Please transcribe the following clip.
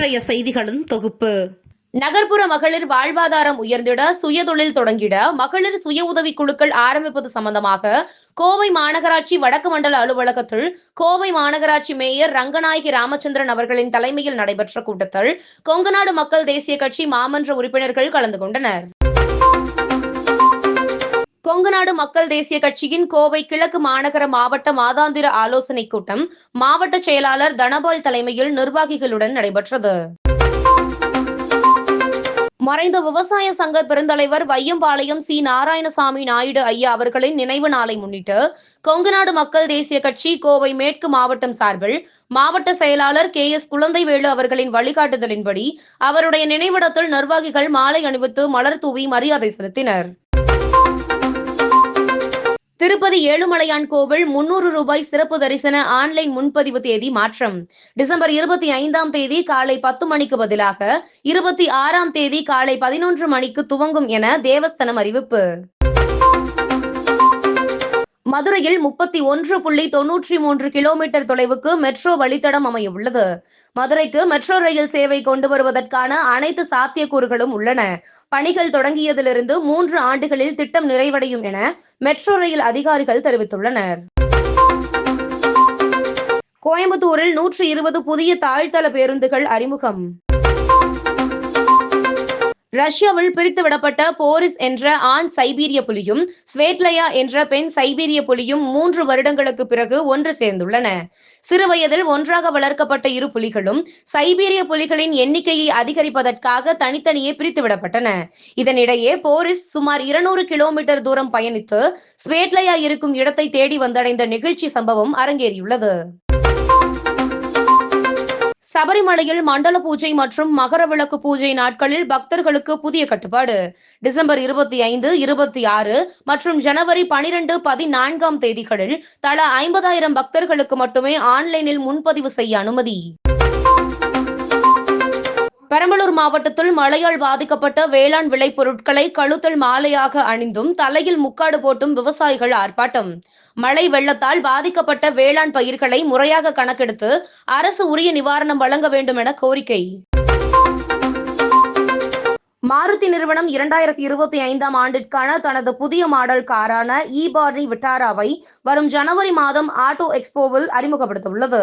இன்றைய செய்திகளின் தொகுப்பு. நகர்ப்புற மகளிர் வாழ்வாதாரம் உயர்ந்திட சுயதொழில் தொடங்கிட மகளிர் சுய உதவி குழுக்கள் ஆரம்பிப்பது சம்பந்தமாக கோவை மாநகராட்சி வடக்கு மண்டல அலுவலகத்தில் கோவை மாநகராட்சி மேயர் ரங்கநாயகி ராமச்சந்திரன் அவர்களின் தலைமையில் நடைபெற்ற கூட்டத்தில் கொங்கநாடு மக்கள் தேசிய கட்சி மாமன்ற உறுப்பினர்கள் கலந்து கொண்டனர். கொங்குநாடு மக்கள் தேசிய கட்சியின் கோவை கிழக்கு மாநகர மாவட்ட மாதாந்திர ஆலோசனைக் கூட்டம் மாவட்ட செயலாளர் தனபால் தலைமையில் நிர்வாகிகளுடன் நடைபெற்றது. மறைந்த விவசாய சங்க பெருந்தலைவர் வையம்பாளையம் சி. நாராயணசாமி நாயுடு ஐயா அவர்களின் நினைவு நாளை முன்னிட்டு கொங்குநாடு மக்கள் தேசிய கட்சி கோவை மேற்கு மாவட்டம் சார்பில் மாவட்ட செயலாளர் கே. எஸ். குழந்தைவேலு அவர்களின் வழிகாட்டுதலின்படி அவருடைய நினைவிடத்தில் நிர்வாகிகள் மாலை அணிவித்து மலர் தூவி மரியாதை செலுத்தினர். திருப்பதி ஏழுமலையான் கோவில் முன்னூறு ரூபாய் சிறப்பு தரிசன ஆன்லைன் முன்பதிவு தேதி மாற்றம். டிசம்பர் இருபத்தி ஐந்தாம் தேதி காலை பத்து மணிக்கு பதிலாக இருபத்தி ஆறாம் தேதி காலை பதினொன்று மணிக்கு துவங்கும் என தேவஸ்தானம் அறிவிப்பு. மதுரையில் முப்பத்தி ஒன்று புள்ளி தொன்னூற்றி மூன்று கிலோமீட்டர் தொலைவுக்கு மெட்ரோ வழித்தடம் அமைய உள்ளது மதுரைக்கு மெட்ரோ ரயில் சேவை கொண்டு வருவதற்கான அனைத்து சாத்தியக்கூறுகளும் உள்ளன. பணிகள் தொடங்கியதிலிருந்து மூன்று ஆண்டுகளில் திட்டம் நிறைவடையும் என மெட்ரோ ரயில் அதிகாரிகள் தெரிவித்துள்ளனர். கோயம்புத்தூரில் நூற்றி இருபது புதிய தாழ்தள பேருந்துகள் அறிமுகம். ரஷ்யாவில் பிரித்து விடப்பட்ட போரிஸ் என்ற ஆண் சைபீரிய புலியும் ஸ்வேட்லயா என்ற பெண் சைபீரிய புலியும் மூன்று வருடங்களுக்கு பிறகு ஒன்று சேர்ந்துள்ளன. சிறுவயதில் ஒன்றாக வளர்க்கப்பட்ட இரு புலிகளும் சைபீரிய புலிகளின் எண்ணிக்கையை அதிகரிப்பதற்காக தனித்தனியே பிரித்து விடப்பட்டன. இதனிடையே போரிஸ் சுமார் இருநூறு கிலோமீட்டர் தூரம் பயணித்து ஸ்வேட்லயா இருக்கும் இடத்தை தேடி வந்தடைந்த நிகழ்ச்சி சம்பவம் அரங்கேறியுள்ளது. சபரிமலையில் மண்டல பூஜை மற்றும் மகர விளக்கு பூஜை நாட்களில் பக்தர்களுக்கு புதிய கட்டுப்பாடு. டிசம்பர் இருபத்தி ஐந்து இருபத்தி ஆறு மற்றும் ஜனவரி பனிரெண்டு பதினான்காம் தேதிகளில் தலா ஐம்பதாயிரம் பக்தர்களுக்கு மட்டுமே ஆன்லைனில் முன்பதிவு செய்ய அனுமதி. பெரம்பலூர் மாவட்டத்தில் மழையால் பாதிக்கப்பட்ட வேளாண் விளைபொருட்களை கழுத்தல் மாலையாக அணிந்தும் தலையில் முக்காடு போட்டும் விவசாயிகள் ஆர்ப்பாட்டம். மழை வெள்ளத்தால் பாதிக்கப்பட்ட வேளாண் பயிர்களை முறையாக கணக்கெடுத்து அரசு உரிய நிவாரணம் வழங்க வேண்டும் என கோரிக்கை. மாருதி நிறுவனம் இரண்டாயிரத்தி இருபத்தி ஐந்தாம் ஆண்டிற்கான தனது புதிய மாடல் காரான இ பார்னி விட்டாராவை வரும் ஜனவரி மாதம் ஆட்டோ எக்ஸ்போவில் அறிமுகப்படுத்தியுள்ளது